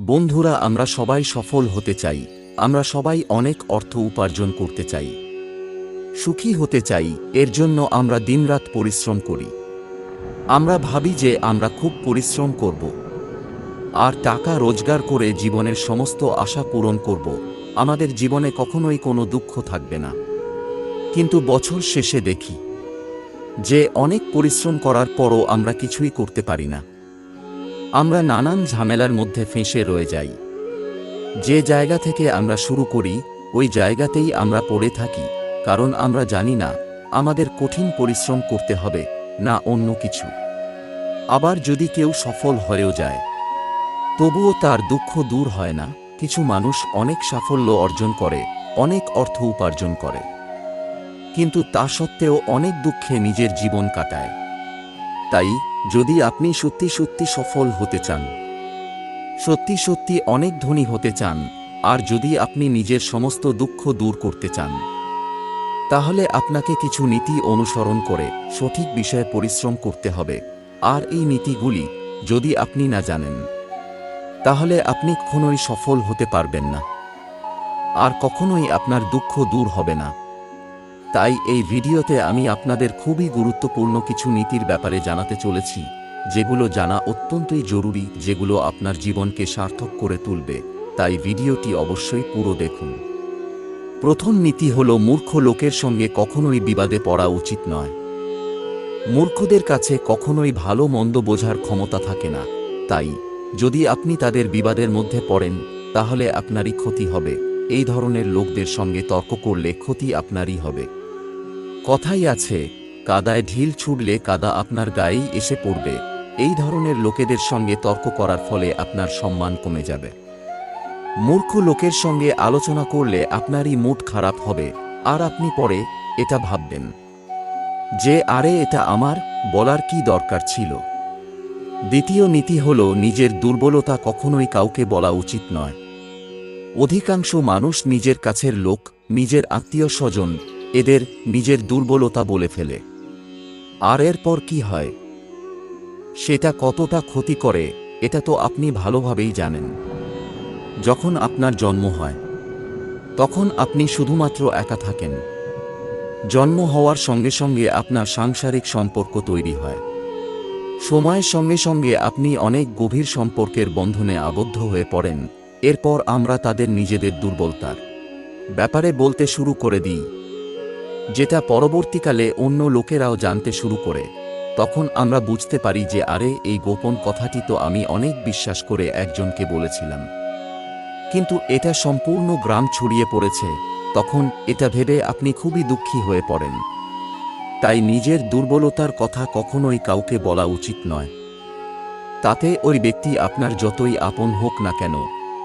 বন্ধুরা, আমরা সবাই সফল হতে চাই। আমরা সবাই অনেক অর্থ উপার্জন করতে চাই। সুখী হতে চাই, এর জন্য আমরা দিনরাত পরিশ্রম করি। আমরা ভাবি যে আমরা খুব পরিশ্রম করব। আর টাকা রোজগার করে জীবনের সমস্ত আশা পূরণ করব। আমাদের জীবনে কখনোই কোনো দুঃখ থাকবে না। কিন্তু বছর শেষে দেখি যে অনেক পরিশ্রম করার পরও আমরা কিছুই করতে পারি না। আমরা নানান ঝামেলার মধ্যে ফেঁসে রয়ে যাই। যে জায়গা থেকে আমরা শুরু করি, ওই জায়গাতেই আমরা পড়ে থাকি, কারণ আমরা জানি না, আমাদের কঠিন পরিশ্রম করতে হবে, না অন্য কিছু। আবার যদি কেউ সফল হয়েও যায়, তবুও তার দুঃখ দূর হয় না, কিছু মানুষ অনেক সাফল্য অর্জন করে, অনেক অর্থ উপার্জন করে। কিন্তু তা সত্ত্বেও অনেক দুঃখে নিজের জীবন কাটায়। তাই যদি আপনি সত্যি সত্যি সফল হতে চান। সত্যি সত্যি অনেক ধনী হতে চান, আর যদি আপনি নিজের সমস্ত দুঃখ দূর করতে চান। তাহলে আপনাকে কিছু নীতি অনুসরণ করে সঠিক বিষয়ে পরিশ্রম করতে হবে। আর এই নীতিগুলি যদি আপনি না জানেন, তাহলে আপনি কখনোই সফল হতে পারবেন না। আর কখনোই আপনার দুঃখ দূর হবে না। তাই এই ভিডিওতে আমি আপনাদের খুবই গুরুত্বপূর্ণ কিছু নীতির ব্যাপারে জানাতে চলেছি, যেগুলো জানা অত্যন্তই জরুরি, যেগুলো আপনার জীবনকে সার্থক করে তুলবে। তাই ভিডিওটি অবশ্যই পুরো দেখুন। প্রথম নীতি হল, মূর্খ লোকের সঙ্গে কখনোই বিবাদে পড়া উচিত নয়। মূর্খদের কাছে কখনোই ভালো মন্দ বোঝার ক্ষমতা থাকে না। তাই, যদি আপনি তাদের বিবাদের মধ্যে পড়েন, তাহলে আপনারই ক্ষতি হবে। এই ধরনের লোকদের সঙ্গে তর্ক করলে ক্ষতি আপনারই হবে। কথাই আছে, কাদায় ঢিল ছুড়লে কাদা আপনার গায়েই এসে পড়বে। এই ধরনের লোকেদের সঙ্গে তর্ক করার ফলে আপনার সম্মান কমে যাবে। মূর্খ লোকের সঙ্গে আলোচনা করলে আপনারই মুড খারাপ হবে, আর আপনি পরে এটা ভাববেন। যে, আরে, এটা আমার, বলার কি দরকার ছিল? দ্বিতীয় নীতি হল, নিজের দুর্বলতা কখনোই কাউকে বলা উচিত নয়। অধিকাংশ মানুষ নিজের কাছের লোক, নিজের আত্মীয় স্বজন, এদের নিজের দুর্বলতা বলে ফেলে। আর এরপর কি হয়? সেটা কতটা ক্ষতি করে, এটা তো আপনি ভালোভাবেই জানেন। যখন আপনার জন্ম হয়, তখন আপনি শুধুমাত্র একা থাকেন। জন্ম হওয়ার সঙ্গে সঙ্গে আপনার সাংসারিক সম্পর্ক তৈরি হয়। সময়ের সঙ্গে সঙ্গে আপনি অনেক গভীর সম্পর্কের বন্ধনে আবদ্ধ হয়ে পড়েন। এরপর আমরা তাদের নিজেদের দুর্বলতার ব্যাপারে বলতে শুরু করে দিই। যেটা পরবর্তীকালে অন্য লোকেরাও জানতে শুরু করে, তখন আমরা বুঝতে পারি যে, আরে, এই গোপন কথাটি তো আমি অনেক বিশ্বাস করে একজনকে বলেছিলাম। কিন্তু এটা সম্পূর্ণ গ্রাম ছড়িয়ে পড়েছে, তখন এটা ভেবে আপনি খুবই দুঃখী হয়ে পড়েন। তাই নিজের দুর্বলতার কথা কখনোই কাউকে বলা উচিত নয়। তাতে ওই ব্যক্তি আপনার যতই আপন হোক না কেন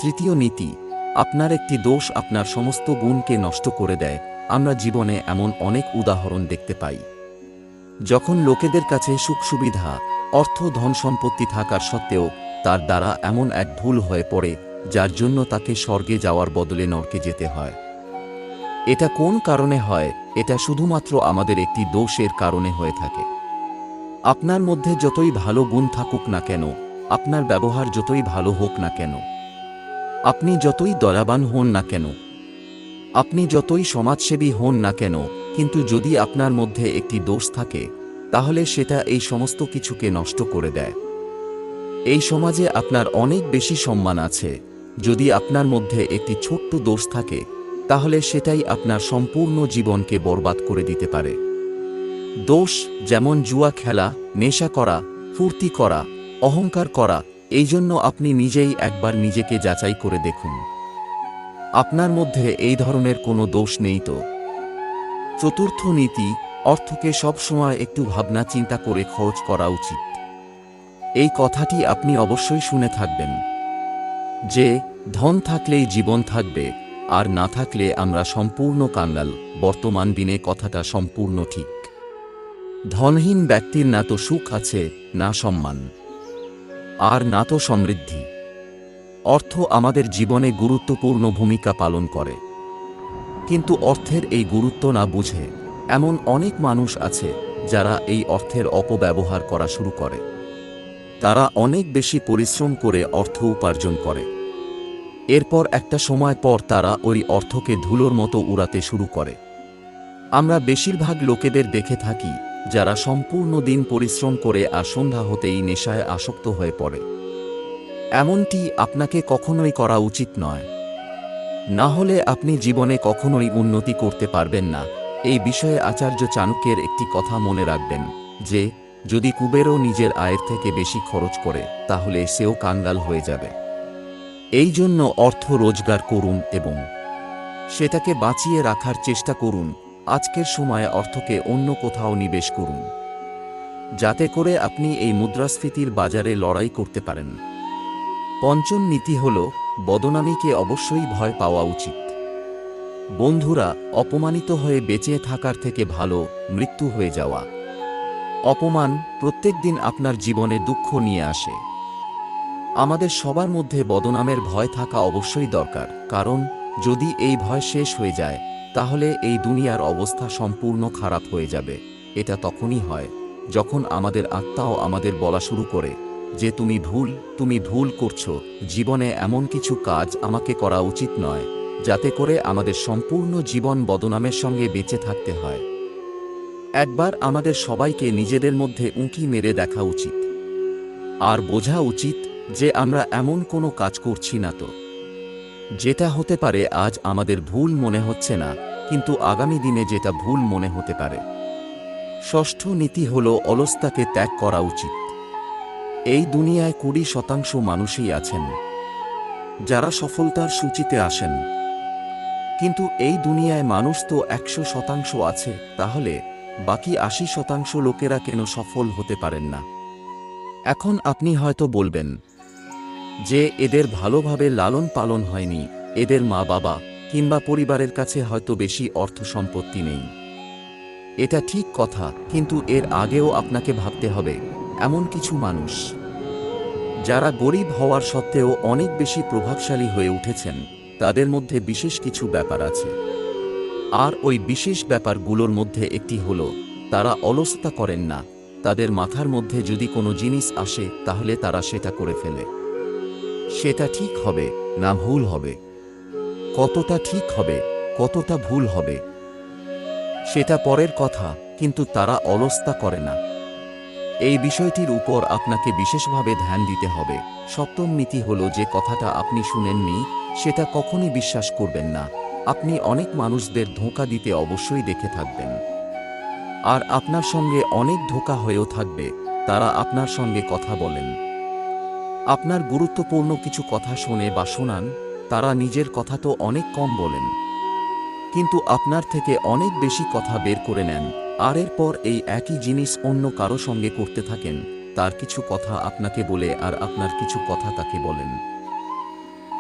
তৃতীয় নীতি, আপনার একটি দোষ আপনার সমস্ত গুণকে নষ্ট করে দেয়, আমরা জীবনে এমন অনেক উদাহরণ দেখতে পাই। যখন লোকেদের কাছে সুখ সুবিধা, অর্থ ধন সম্পত্তি থাকার সত্ত্বেও তার দ্বারা এমন এক ভুল হয়ে পড়ে, যার জন্য তাকে স্বর্গে যাওয়ার বদলে নরকে যেতে হয়। এটা কোন কারণে হয়? এটা শুধুমাত্র আমাদের একটি দোষের কারণে হয়ে থাকে। আপনার মধ্যে যতই ভালো গুণ থাকুক না কেন, আপনার ব্যবহার যতই ভালো হোক না কেন আপনি যতই দয়াবান হন না কেন, আপনি যতই সমাজসেবী হন না কেন, কিন্তু যদি আপনার মধ্যে একটি দোষ থাকে, তাহলে সেটা এই সমস্ত কিছুকে নষ্ট করে দেয়। এই সমাজে আপনার অনেক বেশি সম্মান আছে। যদি আপনার মধ্যে একটি ছোট্ট দোষ থাকে, তাহলে সেটাই আপনার সম্পূর্ণ জীবনকে বরবাদ করে দিতে পারে। দোষ যেমন জুয়া খেলা, নেশা করা, ফুর্তি করা, অহংকার করা এই জন্য আপনি নিজেই একবার নিজেকে যাচাই করে দেখুন। আপনার মধ্যে এই ধরনের কোনো দোষ নেই তো? চতুর্থ নীতি, অর্থকে সবসময় একটু ভাবনা চিন্তা করে খরচ করা উচিত। এই কথাটি আপনি অবশ্যই শুনে থাকবেন। যে, ধন থাকলেই জীবন থাকবে, আর না থাকলে আমরা সম্পূর্ণ কাঙ্গাল বর্তমান দিনে কথাটা সম্পূর্ণ ঠিক। ধনহীন ব্যক্তির না তো সুখ আছে, না সম্মান। আর না তো সমৃদ্ধি। অর্থ আমাদের জীবনে গুরুত্বপূর্ণ ভূমিকা পালন করে। কিন্তু অর্থের এই গুরুত্ব না বুঝে এমন অনেক মানুষ আছে যারা এই অর্থের অপব্যবহার করা শুরু করে। তারা অনেক বেশি পরিশ্রম করে অর্থ উপার্জন করে। এরপর একটা সময় পর তারা ওই অর্থকে ধুলোর মতো উড়াতে শুরু করে। আমরা বেশিরভাগ লোকেদের দেখে থাকি যারা সম্পূর্ণ দিন পরিশ্রম করে আর সন্ধ্যা হতেই নেশায় আসক্ত হয়ে পড়ে। এমনটি আপনাকে কখনোই করা উচিত নয়। না হলে আপনি জীবনে কখনোই উন্নতি করতে পারবেন না। এই বিষয়ে আচার্য চাণক্যের একটি কথা মনে রাখবেন, যে যদি কুবেরও নিজের আয়ের থেকে বেশি খরচ করে, তাহলে সেও কাঙ্গাল হয়ে যাবে। এই জন্য অর্থ রোজগার করুন এবং সেটাকে বাঁচিয়ে রাখার চেষ্টা করুন। আজকের সময়ে অর্থকে অন্য কোথাও নিবেশ করুন। যাতে করে আপনি এই মুদ্রাস্ফীতির বাজারে লড়াই করতে পারেন। পঞ্চম নীতি হল, বদনামীকে অবশ্যই ভয় পাওয়া উচিত। বন্ধুরা, অপমানিত হয়ে বেঁচে থাকার থেকে ভালো, মৃত্যু হয়ে যাওয়া। অপমান প্রত্যেক দিন আপনার জীবনে দুঃখ নিয়ে আসে। আমাদের সবার মধ্যে বদনামের ভয় থাকা অবশ্যই দরকার, কারণ যদি এই ভয় শেষ হয়ে যায় তাহলে এই দুনিয়ার অবস্থা সম্পূর্ণ খারাপ হয়ে যাবে। এটা তখনই হয় যখন আমাদের আত্মাও আমাদের বলা শুরু করে যে তুমি ভুল তুমি ভুল করছ। জীবনে এমন কিছু কাজ আমাকে করা উচিত নয়, যাতে করে আমাদের সম্পূর্ণ জীবন বদনামের সঙ্গে বেঁচে থাকতে হয়। একবার আমাদের সবাইকে নিজেদের মধ্যে উঁকি মেরে দেখা উচিত। আর বোঝা উচিত যে আমরা এমন কোনো কাজ করছি না তো। যেটা হতে পারে আজ আমাদের ভুল মনে হচ্ছে না, কিন্তু আগামী দিনে যেটা ভুল মনে হতে পারে। ষষ্ঠ নীতি হল অলস্তাকে ত্যাগ করা উচিত। এই দুনিয়ায় কুড়ি শতাংশ মানুষই আছেন, যারা সফলতার সূচিতে আসেন। কিন্তু এই দুনিয়ায় মানুষ তো একশো শতাংশ আছে, তাহলে বাকি আশি শতাংশ লোকেরা কেন সফল হতে পারেন না? এখন আপনি হয়তো বলবেন যে এদের ভালোভাবে লালন পালন হয়নি, এদের মা বাবা কিংবা পরিবারের কাছে হয়তো বেশি অর্থ সম্পত্তি নেই। এটা ঠিক কথা, কিন্তু এর আগেও আপনাকে ভাবতে হবে, এমন কিছু মানুষ। যারা গরিব হওয়ার সত্ত্বেও অনেক বেশি প্রভাবশালী হয়ে উঠেছেন, তাদের মধ্যে বিশেষ কিছু ব্যাপার আছে। আর ওই বিশেষ ব্যাপারগুলোর মধ্যে একটি হল, তারা অলসতা করেন না, তাদের মাথার মধ্যে যদি কোনো জিনিস আসে, তাহলে তারা সেটা করে ফেলে। সেটা ঠিক হবে না ভুল হবে। কতটা ঠিক হবে, কতটা ভুল হবে, সেটা পরের কথা, কিন্তু তারা অলস্তা করে না। এই বিষয়টির উপর আপনাকে বিশেষভাবে ধ্যান দিতে হবে। সপ্তম নীতি হল যে কথাটা আপনি শুনেননি, সেটা কখনই বিশ্বাস করবেন না। আপনি অনেক মানুষদের ধোঁকা দিতে অবশ্যই দেখে থাকবেন। আর আপনার সঙ্গে অনেক ধোঁকা হয়েও থাকবে, তারা আপনার সঙ্গে কথা বলেন। আপনার গুরুত্বপূর্ণ কিছু কথা শোনে বা শোনান, তারা নিজের কথা তো অনেক কম বলেন। কিন্তু আপনার থেকে অনেক বেশি কথা বের করে নেন, আর এরপর এই একই জিনিস অন্য কারও সঙ্গে করতে থাকেন, তার কিছু কথা আপনাকে বলে আর আপনার কিছু কথা তাকে বলেন।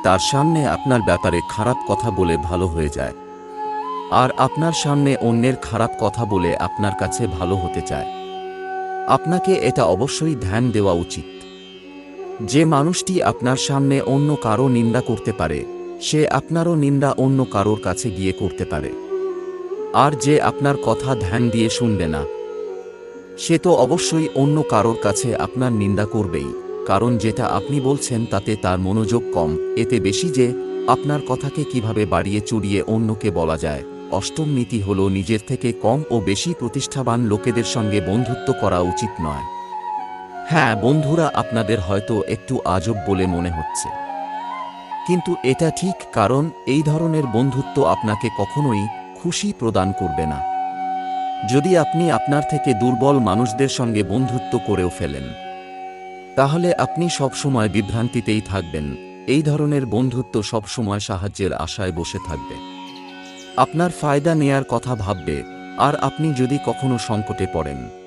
তার সামনে আপনার ব্যাপারে খারাপ কথা বলে ভালো হয়ে যায়। আর আপনার সামনে অন্যের খারাপ কথা বলে আপনার কাছে ভালো হতে চায়। আপনাকে এটা অবশ্যই ধ্যান দেওয়া উচিত। যে মানুষটি আপনার সামনে অন্য কারও নিন্দা করতে পারে, সে আপনারও নিন্দা অন্য কারোর কাছে গিয়ে করতে পারে। আর যে আপনার কথা ধ্যান দিয়ে শুনবে না, সে তো অবশ্যই অন্য কারোর কাছে আপনার নিন্দা করবেই, কারণ যেটা আপনি বলছেন তাতে তার মনোযোগ কম। এতে বেশি যে, আপনার কথাকে কীভাবে বাড়িয়ে চড়িয়ে অন্যকে বলা যায়। অষ্টম নীতি হল নিজের থেকে কম ও বেশি প্রতিষ্ঠাবান লোকেদের সঙ্গে বন্ধুত্ব করা উচিত নয়। হ্যাঁ বন্ধুরা, আপনাদের হয়তো একটু আজব বলে মনে হচ্ছে। কিন্তু এটা ঠিক কারণ এই ধরনের বন্ধুত্ব আপনাকে কখনোই খুশি প্রদান করবে না। যদি আপনি আপনার থেকে দুর্বল মানুষদের সঙ্গে বন্ধুত্ব করেও ফেলেন, তাহলে আপনি সবসময় বিভ্রান্তিতেই থাকবেন। এই ধরনের বন্ধুত্ব সবসময় সাহায্যের আশায় বসে থাকবে। আপনার ফায়দা নেয়ার কথা ভাববে, আর আপনি যদি কখনো সংকটে পড়েন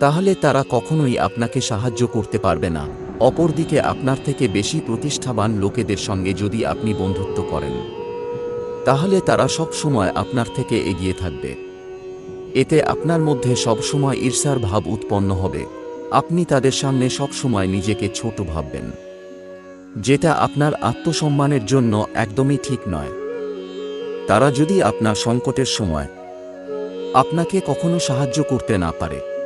তাহলে তারা কখনোই আপনাকে সাহায্য করতে পারবে না। অপরদিকে আপনার থেকে বেশি প্রতিষ্ঠাবান লোকেদের সঙ্গে যদি আপনি বন্ধুত্ব করেন। তাহলে তারা সব সময় আপনার থেকে এগিয়ে থাকবে। এতে আপনার মধ্যে সবসময় ঈর্ষার ভাব উৎপন্ন হবে। আপনি তাদের সামনে সবসময় নিজেকে ছোট ভাববেন। যেটা আপনার আত্মসম্মানের জন্য একদমই ঠিক নয়। তারা যদি আপনার সংকটের সময় আপনাকে কখনো সাহায্য করতে না পারে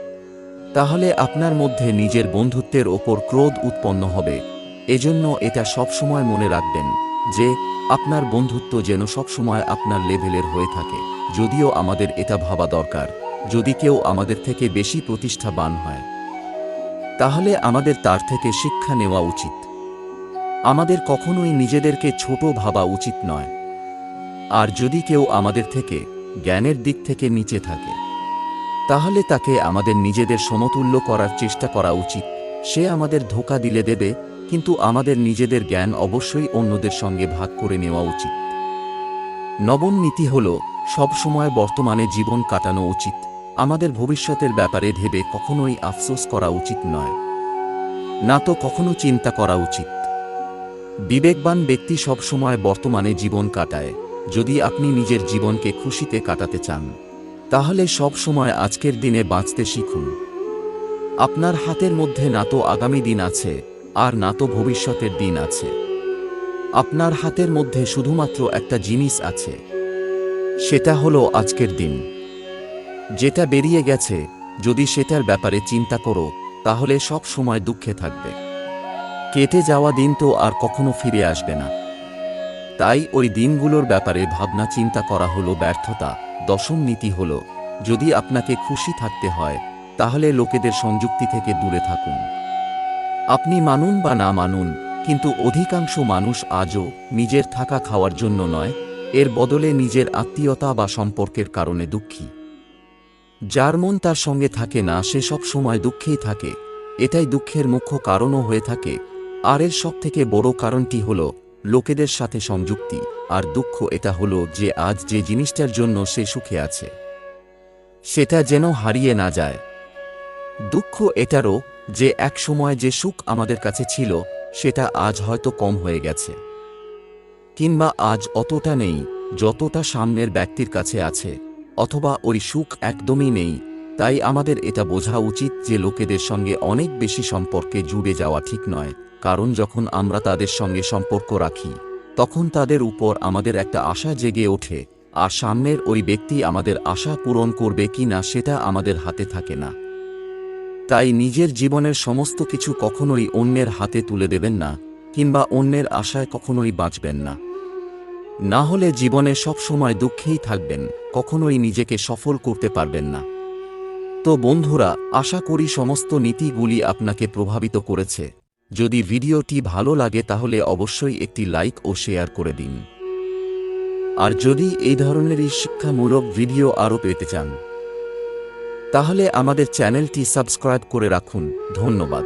তাহলে আপনার মধ্যে নিজের বন্ধুত্বের ওপর ক্রোধ উৎপন্ন হবে। এজন্য এটা সবসময় মনে রাখবেন যে, আপনার বন্ধুত্ব যেন সবসময় আপনার লেভেলের হয়ে থাকে। যদিও আমাদের এটা ভাবা দরকার, যদি কেউ আমাদের থেকে বেশি প্রতিষ্ঠাবান হয়। তাহলে আমাদের তার থেকে শিক্ষা নেওয়া উচিত। আমাদের কখনোই নিজেদেরকে ছোট ভাবা উচিত নয়। আর যদি কেউ আমাদের থেকে জ্ঞানের দিক থেকে নিচে থাকে তাহলে তাকে আমাদের নিজেদের সমতুল্য করার চেষ্টা করা উচিত। সে আমাদের ধোকা দিলে দেবে, কিন্তু আমাদের নিজেদের জ্ঞান অবশ্যই অন্যদের সঙ্গে ভাগ করে নেওয়া উচিত। নবম নীতি হল সবসময় বর্তমানে জীবন কাটানো উচিত। আমাদের ভবিষ্যতের ব্যাপারে ভেবে কখনোই আফসোস করা উচিত নয়। না তো কখনো চিন্তা করা উচিত। বিবেকবান ব্যক্তি সবসময় বর্তমানে জীবন কাটায়। যদি আপনি নিজের জীবনকে খুশিতে কাটাতে চান। তাহলে সব সময় আজকের দিনে বাঁচতে শিখুন। আপনার হাতের মধ্যে না তো আগামী দিন আছে, আর না তো ভবিষ্যতের দিন আছে। আপনার হাতের মধ্যে শুধুমাত্র একটা জিনিস আছে। সেটা হলো আজকের দিন। যেটা বেরিয়ে গেছে, যদি সেটার ব্যাপারে চিন্তা করো, তাহলে সব সময় দুঃখে থাকবে। কেটে যাওয়া দিন তো আর কখনো ফিরে আসবে না। তাই ওই দিনগুলোর ব্যাপারে ভাবনা চিন্তা করা হলো ব্যর্থতা, দশম নীতি হল, যদি আপনাকে খুশি থাকতে হয়, তাহলে লোকেদের সংযুক্তি থেকে দূরে থাকুন। আপনি মানুন বা না মানুন, কিন্তু অধিকাংশ মানুষ আজও নিজের থাকা খাওয়ার জন্য নয়, এর বদলে নিজের আত্মীয়তা বা সম্পর্কের কারণে দুঃখী। যার মন তার সঙ্গে থাকে না, সে সব সময় দুঃখেই থাকে। এটাই দুঃখের মুখ্য কারণও হয়ে থাকে। আর এর সব থেকে বড় কারণটি হল লোকেদের সাথে সংযুক্তি, আর দুঃখ এটা হলো যে আজ যে জিনিসটার জন্য সে সুখে আছে, সেটা যেন হারিয়ে না যায়। দুঃখ এটারও যে এক সময় যে সুখ আমাদের কাছে ছিল, সেটা আজ হয়তো কম হয়ে গেছে। কিংবা আজ অতটা নেই, যতটা সামনের ব্যক্তির কাছে আছে, অথবা ওই সুখ একদমই নেই। তাই আমাদের এটা বোঝা উচিত যে লোকেদের সঙ্গে অনেক বেশি সম্পর্কে জুড়ে যাওয়া ঠিক নয়। কারণ যখন আমরা তাদের সঙ্গে সম্পর্ক রাখি, তখন তাদের উপর আমাদের একটা আশা জেগে ওঠে, আর সামনের ওই ব্যক্তি আমাদের আশা পূরণ করবে কি না সেটা আমাদের হাতে থাকে না। তাই নিজের জীবনের সমস্ত কিছু কখনোই অন্যের হাতে তুলে দেবেন না, কিংবা অন্যের আশায় কখনোই বাঁচবেন না। না হলে জীবনে সব সময় দুঃখেই থাকবেন, কখনোই নিজেকে সফল করতে পারবেন না। তো বন্ধুরা, আশা করি সমস্ত নীতিগুলি আপনাকে প্রভাবিত করেছে। যদি ভিডিওটি ভালো লাগে তাহলে অবশ্যই একটি লাইক ও শেয়ার করে দিন। আর যদি এই ধরনেরই শিক্ষামূলক ভিডিও আরও পেতে চান, তাহলে আমাদের চ্যানেলটি সাবস্ক্রাইব করে রাখুন। ধন্যবাদ।